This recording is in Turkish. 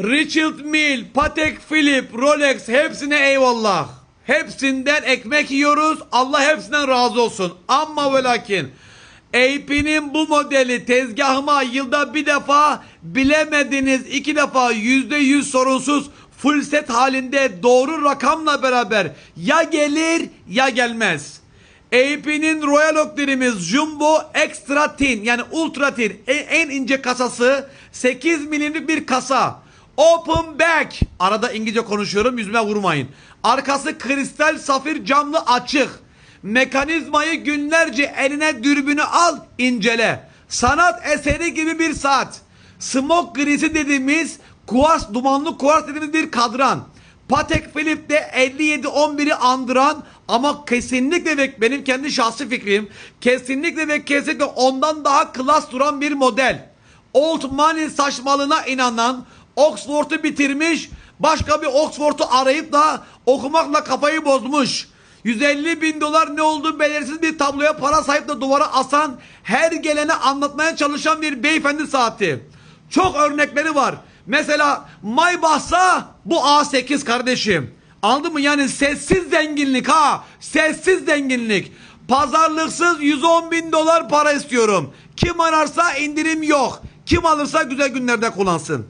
Richard Mille, Patek Philippe, Rolex hepsine eyvallah. Hepsinden ekmek yiyoruz. Allah hepsinden razı olsun. Ama ve lakin AP'nin bu modeli tezgahıma yılda bir defa bilemediniz iki defa yüzde yüz sorunsuz full set halinde doğru rakamla beraber ya gelir ya gelmez. AP'nin Royal Oak'lerimiz Jumbo Extra Thin yani Ultra Thin en, en ince kasası 8 milimlik bir kasa. Open back. Arada İngilizce konuşuyorum yüzüme vurmayın. Arkası kristal safir camlı açık. Mekanizmayı günlerce eline dürbünü al incele. Sanat eseri gibi bir saat. Smoke grisi dediğimiz kuars dumanlı kuars dediğimiz bir kadran. Patek Philippe'de 57-11'i andıran ama kesinlikle ve benim kendi şahsi fikrim kesinlikle ve kesinlikle ondan daha klas duran bir model. Old money saçmalığına inanan Oxford'u bitirmiş başka bir Oxford'u arayıp da okumakla kafayı bozmuş. 150 bin dolar ne olduğu belirsiz bir tabloya para sahip de duvara asan her gelene anlatmaya çalışan bir beyefendi saati. Çok örnekleri var. Mesela Maybach'sa bu A8 kardeşim. Anladın mı? Yani sessiz zenginlik ha. Sessiz zenginlik. Pazarlıksız 110 bin dolar para istiyorum. Kim ararsa indirim yok. Kim alırsa güzel günlerde kullansın.